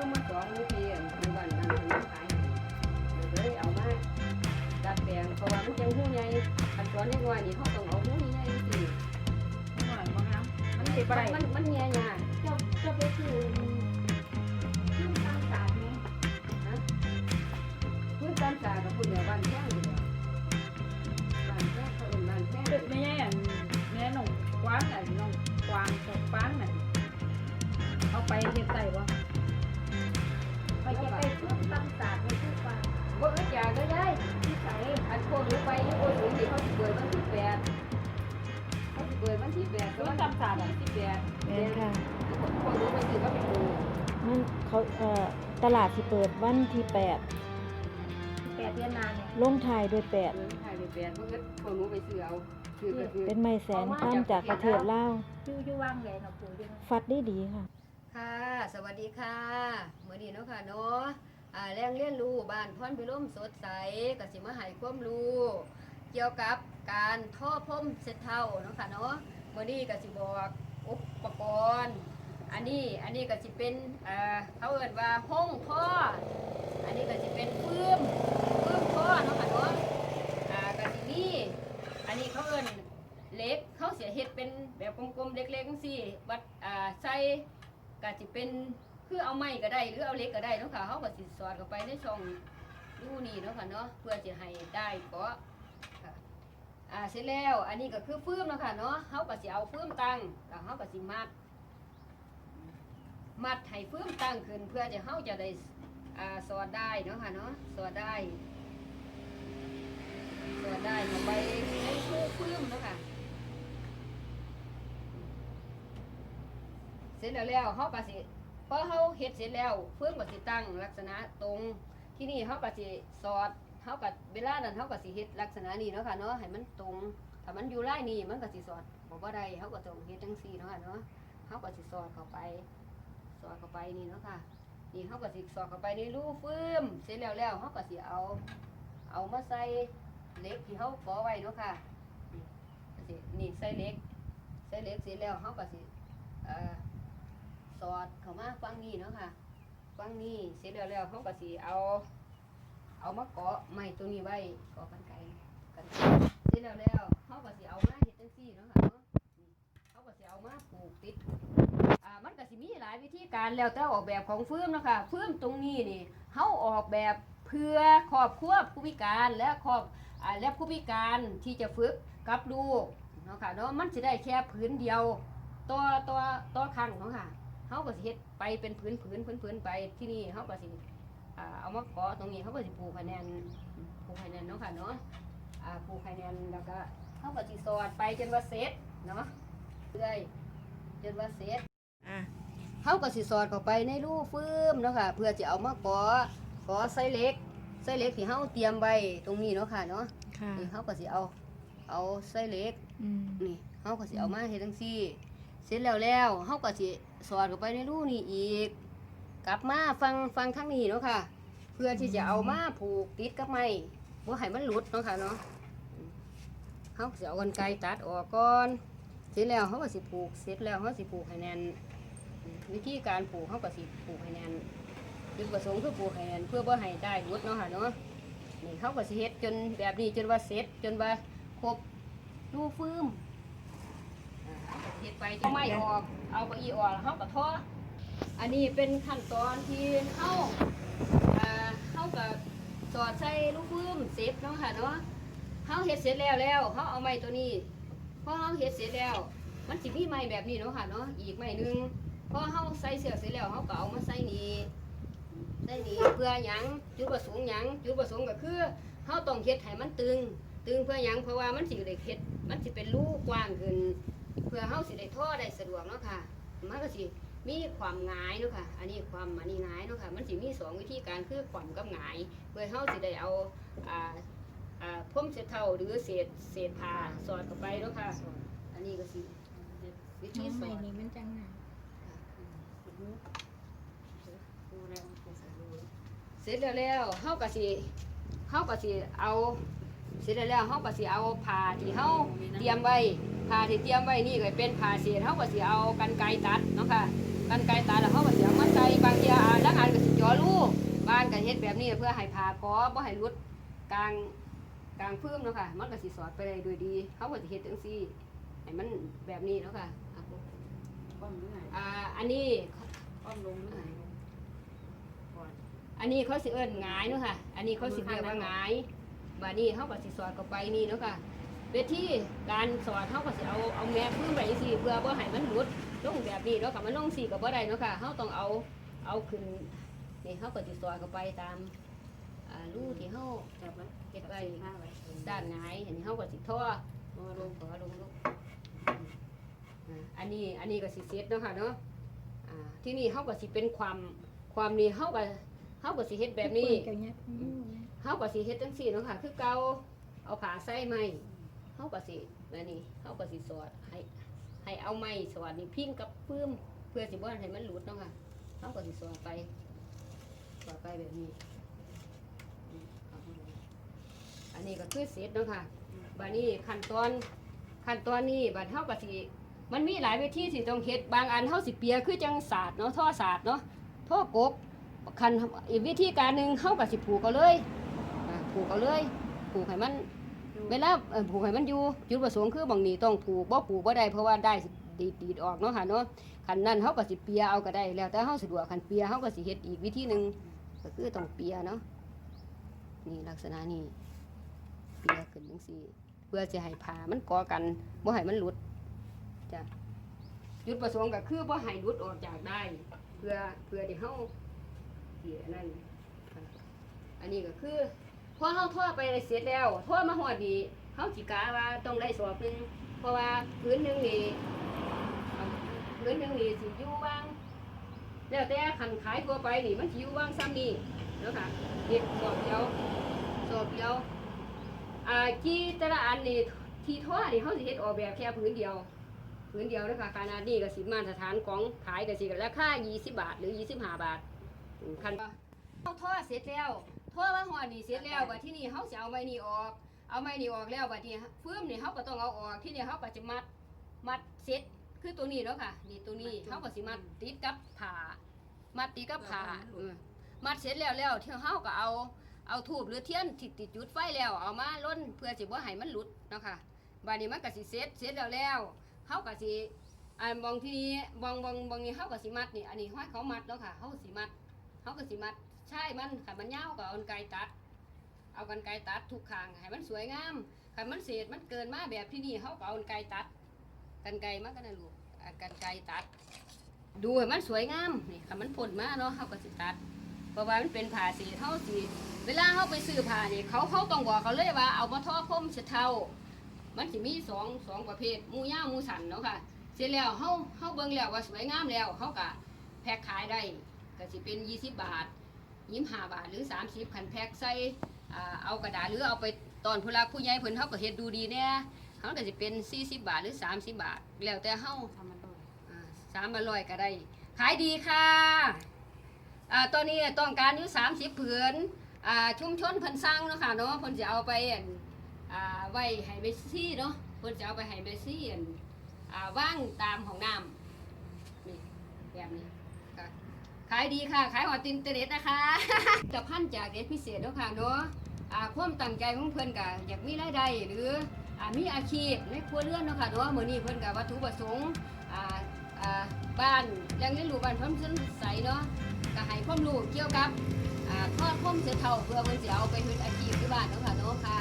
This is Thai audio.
คือมาสองวิธีอันคือวันนั้นมันขายให้เลยเอามาดัดแปลงเพราะว่ามันจังหู้ใหญ่อันสอนเล็กน้อยนี่เขาต้องเอาหู้ใหญ่ๆสิหน่อยบ่งามมันสิบ่ได้มันมันแย่ยาเจ้าเจ้าไปซื้อซื้อตามศาสตร์ไหมพื้นตามสากับพื้นเดียวบ้านแท่งอยู่แล้วบ้านแท่งเขาเอิ้นบ้านแท่งเด็กแม่อันแม่น้องกวางอันน้องกวางกับฟางนั่นเอาไปเฮ็ดไส้บ่ บ่อึดอยากก็ได้ที่ใส่อันพวกหนูไปอยู่บนหนูนี่เขาสิเปิดวันที่แปดเขาสิเปิดวันที่แปดต้นจำศาสตร์วันที่แปดแม่นค่ะพวกหนูไปซื้อก็ไปดูมันเขาเอ่อตลาดที่เปิดวันที่แปดแปดเดือนนานเนี่ยลงท้ายด้วยแปดเออถ่ายไปแปดเพราะงั้นพวกหนูไปซื้อเอาซื้อก็คือ เป็นไม้แสนข้ามจากประเทศลาวอยู่อยู่ว่างเลยเนาะปู่อยู่ฟัดได้ดีค่ะ ค่ะ สวัสดีค่ะมื้อนี้เนาะค่ะเนาะอ่า แรงเรียนรู้บ้านพรพิรมสดใสกสิมหาให้ความรู้ เกี่ยวกับการท่อพรมเสร็จเท่าเนาะค่ะเนาะมื้อนี้กสิบอกอุปกรณ์ อันนี้อันนี้ก็สิเป็นเขาเอิ้นว่าห้องท่ออันนี้ก็สิเป็นฟืมฟืมท่อเนาะค่ะเนาะกสิมีอันนี้เขาเอิ้นเล็กเขาเสียเฮ็ดเป็นแบบกลมๆเล็กๆจังซี่วัดอ่าใส่ก็สิเป็น คือเอาไม้ก็ได้หรือเอาเล็กก็ได้เนาะค่ะเขาก็สิสอดเข้าไปในช่องรูนี่เนาะค่ะเนาะเพื่อจะให้ได้เกาะค่ะอ่าเสร็จแล้วอันนี้ก็คือฟืมเนาะค่ะเนาะเขาก็สิเอาฟืมตั้งแล้วเขาก็สิมัด มัดให้ฟืมตั้งขึ้น เพื่อจะเขาจะได้อ่าสอดได้เนาะค่ะเนาะสอดได้สอดได้เข้าไปในคู่พื้มเนาะค่ะเสร็จแล้วแล้วเขาก็สิ พอเขาเฮ็ดเสร็จแล้วพื้มก็สิตั้งลักษณะตรงที่นี่เขาก็สิสอดเขาก็เวลานั้นเขาก็สิเฮ็ดลักษณะนี้เนาะค่ะเนาะให้มันตรงถ้ามันอยู่ไล่นี่มันก็สิสอดบ่บ่ได้เขาก็ต้องเฮ็ดจังซี่เนาะค่ะเนาะเขาก็สิสอดเข้าไปสอดเข้าไปนี่เนาะค่ะนี่เขาก็สิสอดเข้าไปในรูเฟื่อมเสร็จแล้วแล้วเขาก็สิเอา เอามาใส่เล็กที่เขาก่อไว้เนาะค่ะนี่ใส่เล็กใส่เล็กเสร็จแล้วเขาก็สิเอ่อ สอดเข้ามาฟังนี้เนาะค่ะฟังนี้เสร็จแล้วแล้วเขาก็สิเอา เอามาเกาะไม้ตัวนี้ไว้เกาะกันไกลกันเสร็จแล้วแล้วเขาก็สิเอามาเฮ็ดจังซี่เนาะค่ะเขาก็สิเอามาปลูกติดอ่ามันก็สิมีหลายวิธีการแล้วแต่ออกแบบของเฟื่อมเนาะคะเฟื่อมตรงนี้นี่เฮาออกแบบเพื่อครอบครัวผู้พิการและครอบอและผู้พิการที่จะฝึกกับลูกเนาะค่ะเนาะมันสิได้แค่พื้นเดียวตัวตัวตัวครั้งเนาะค่ะ เฮาก็สิเฮ็ดไปเป็นพื้นพื้นพื้นพื้นไปที่นี่เฮาก็สิอ่าเอามาเกาะตรงนี้เฮาก็สิปลูกคะแนนปลูกคะแนนเนาะค่ะเนาะอ่าปลูกคะแนนแล้วก็เฮาก็สิสอดไปจนว่าเสร็จเนาะเรื่อยจนว่าเสร็จอะเขาก็สิสอดเข้าไปในรูฟืมเนาะค่ะเพื่อจะเอามาก่อก่อไส้เหล็กไส้เหล็กที่เขาเตรียมไว้ตรงนี้เนาะค่ะเนาะค่ะนี่เขาก็สิเอาเอาไส้เหล็กอืมนี่เขาก็สิเอามาเฮ็ดจังซี่ เสร็จแล้วแล้วเขาก็สิ สอดเข้าไปในรูนี่อีก กลับมาฟังฟังทั้งนี้เนาะค่ะ เพื่อที่จะเอามาผูกติดกับไม้บ่ให้มันหลุดเนาะค่ะเนาะเขาก็สิเอากรรไกรตัดออกก่อนเสร็จแล้วเขาก็สิผูกเสร็จแล้วเขาสิผูกให้แน่นวิธีการปลูกเขาก็สิปลูกให้แน่นจุดประสงค์คือปลูกให้แน่นเพื่อบ่ให้ได้รุดเนาะค่ะเนาะนี่เขาก็สิเฮ็ดจนแบบนี้จนว่าเสร็จจนว่าครบรูฟืมอ่า เฮ็ดไปจนไม่ออก เอาเก้าอี้ออกแล้วเขาก็ทออันนี้เป็นขั้นตอนที่เขาอ่าเขาก็สอดใส่ลูกฟืมเสร็จเนาะค่ะเนาะเขาเฮ็ดเสร็จแล้วแล้วเขาเอาไม้ตัวนี้พอเขาเฮ็ดเสร็จแล้ว มันสิมีไม้แบบนี้เนาะค่ะเนาะอีกไม้หนึงพอเฮาใส่เสื้อเสร็จแล้วเฮาก็เอามาใส่นี่ใส่นี่เพื่อหยังจุดประสงค์หยังจุดประสงค์ก็คือเฮาต้องเฮ็ดให้มันตึง ตึงเพื่อหยังเพราะว่ามันสิได้เฮ็ดมันสิเป็นรูกว้างขึ้น เพื่อเฮาสิได้ท่อได้สะดวกเนาะค่ะมันก็สิมีความหงายเนาะค่ะ อันนี้ความอันนี้หงายเนาะค่ะ มันสิมีสองวิธีการคือความกับหงาย เพื่อเฮาสิได้เอาอ่าอ่าพรมเศษเท่าหรือเศษเศษผ้าสอดเข้าไปเนาะค่ะ อันนี้ก็สิวิธีน้องสใหม่อด นี่มันจังไงเสร็จแล้วแล้วเฮาก็สิเฮาก็สิเอา เสร็จแล้วแล้วเฮาก็สิเอาผ้าที่เฮาเตรียมไว้ ผ้าที่เตรียมไว้นี่ก็เป็นผ้าเศษเฮาก็สิเอากันไกรตัดเนาะค่ะกันไกลตาแล้วเขาก็สิเอามาใส่บางเทีอ่าดังอันก็สิจ่อรูบ้านก็เฮ็ดแบบนี้เพื่อให้ผ่ากอบ่ให้หลุดกลางกลางพื้มเนาะค่ะมันก็สิสอดไปได้โดยดีเขาก็สิเฮ็ดจังซี่ให้มันแบบนี้เนาะค่ะอะป้อมหรือไงอ่าอันนี้ป้อมลงหรือไงก่อนอันนี้เขาสิเอิ้นหงายเนาะค่ะ อันนี้เขาสิเรียกว่าหงายบาดนี้เขาก็สิสอดเข้าไปนี่เนาะค่ะ เวทีการสอดเขาก็สิเอาเอาแม่พื้นไว้สิเพื่อบ่ให้มันหลุดลงแบบนี้เนาะค่ะมันลงสิก็บ่ได้เนาะค่ะเขาต้องเอาเอาขึ้นนี่เขาก็สิสอดเข้าไปตามอ่ารูที่เขาจับไว้เก็บไว้ห้าไว้ด้านไหงายเห็นเขาก็สิท่อลงขอลงลูกอันนี้อันนี้ก็สิเซตเนาะค่ะเนาะที่นี่เขาก็สิเป็นความความนี่เขาก็เขาก็สิเฮ็ดแบบนี้เฮาก็สิเฮ็ดจังซี่เนาะค่ะ คือเกาเอาผ้าใส่ไหม เฮาก็สิแบบนี้เฮาก็สิสอดให้ให้เอาไม้สอดนี่พิ้งกับปื้มเพื่อสิบ่ให้มันหลุดเนาะค่ะเฮาก็สิสอดไปสอดไปแบบนี้ อันนี้ก็คือเสร็จเนาะค่ะบัดนี้ขั้นตอนขั้นตอนนี้บัดเฮาก็สิมันมีหลายวิธีสิต้องเฮ็ดบางอันเฮาสิเปียคือจังศาสตร์เนาะท่อศาสตร์เนาะท่อกกคันอีกวิธีการหนึ่งเฮาก็สิผูกเอาเลยผูกเอาเลย ผูกให้มัน เวลาเอ่อผูกให้มันอยู่จุดประสงค์คือบางนี้ต้องผูกบ่ผูกบ่ได้เพราะว่าได้ดีดดีดออกเนาะค่ะเนาะคันนั้นเฮาก็สิเปียเอาก็ได้แล้วแต่เฮาสะดวกคันเปียเฮาก็สิเฮ็ดอีกวิธีหนึงก็คือต้องเปียเนาะนี่ลักษณะนี้เปียขึ้นจังซี่เพื่อจะให้ผ้ามันกาะกันบ่ให้มันหลุดจ้ะจุดประสงค์ก็คือบ่ให้หลุดออกจากได้ เพื่อเพื่อที่เฮาสิอันนั้นอันนี้ก็คือ พอเฮาทั่วไปเสร็จแล้วทั่วมาฮอดีเฮาสิกะว่าต้องได้สอบหนึงเพราะว่าพื้นหนึงนี่พื้นหนึงนี่สิอยู่ว่างแล้วแต่คันขายทั่วไปนี่มันสิอยู่ว่างซ้ำนี่เนาะค่ะนี่สอบเดียวสอบเดียวอ่าที่แต่ละอันนี่ที่ทั่วนี่เฮาสิเฮ็ดออกแบบแค่พื้นเดียวพื้นเดียวเด้อค่ะขนาดนี้ก็สิมาตรฐานของขายก็สิราคา20 บาทหรือ 25 บาทคันเฮาทั่วเสร็จแล้ว ทั่วว่าหอนี่เสร็จแล้วบัดที่นี่เฮาสิเอาไม้นี่ออก เอาไม้นี่ออกแล้วบัดนี้ฟื้มนี่เฮาก็ต้องเอาออกที่นี่เฮาก็จะมัดมัดเสร็จคือตัวนี้เนาะค่ะ นี่ตัวนี้เฮาก็สิมัดติดกับผ้ามัดติดกับผ้าเออมัดเสร็จแล้วแล้วที่เฮาก็เอาเอาทูบหรือเทียนที่ติดจุดไฟแล้วเอามาล้นเพื่อสิบ่ให้มันหลุดเนาะค่ะบัดนี้มันก็สิเสร็จเสร็จแล้วแล้วเฮาก็สิอันบองที่นี้บองบองบองนี้เฮาก็สิมัดนี่อันนี้ห้อยเขามัดเนาะค่ะเฮาสิมัดเฮาก็สิมัด ใช่มันขันมันยาวก็เอากันไกรตัด เอากันไกรตัดทุกข้างให้มันสวยงามขันมันเศษมันเกินมาแบบที่นี่เขาก็เอากันไกรตัด กันไกรมันก็นั่นลูกอ่ากันไกรตัด ดูให้มันสวยงามนี่ขันมันพ่นมาเนาะเขาก็สิตัด เพราะว่ามันเป็นผ้าสีเท่าสีเวลาเขาไปซื้อผ้านี่เขาเขาต้องบอกเขาเลยว่าเอามาทอพรมเช็ดเทามันสิมีสองสองประเภทมูย่ามูสันเนาะค่ะเสร็จแล้วเขาเขาเบิ่งแล้วว่าสวยงามแล้วเขาก็แพ็คขายได้ก็สิเป็น20บาท ยี่ห้าบาทหรือ 30คันแพ็กใส่อ่าเอากระดาษหรือเอาไปตอนผู้รักผู้ใหญ่เพิ่นเฮาก็เฮ็ดดูดีแน่เฮาก็สิเป็น 40 บาทหรือ 30 บาท แล้วแต่เฮาทำมันด้วยอ่าสามร้อยก็ได้ ขายดีค่ะอ่าตอนนี้ต้องการอยู่ 30ผืนอ่าชุมชนเพิ่นสร้างเนาะค่ะเนาะเพิ่นจะเอาไปอั่นอ่าไว้ให้เมสซี่เนาะเพิ่นจะเอาไปให้เมสซี่อั่นอ่าว่างตามห้องน้ำนี่แบบนี้ค่ะ ขายดีค่ะ ขายหอตินเตอร์เน็ตนะคะจะพันจากเด็ดพิเศษเนาะค่ะเนาะอ่าความตั้งใจของเพิ่อนก็อยากมีรายได้หรืออ่ามีอาชีพในครัวเรือนเนาะค่ะเนาะมื้อนี้เพิ่อนก็วัตถุประสงค์อ่าอ่าบ้านยังเรียนรู้บ้านเพิ่นเพิ่นใสเนาะก็ให้ความรู้เกี่ยวกับอ่าทอดพรมเสือเท่าเพื่อเพิ่นสิเอาไปเฮ็ดอาชีพที่บ้านเนาะค่ะเนาะค่ะ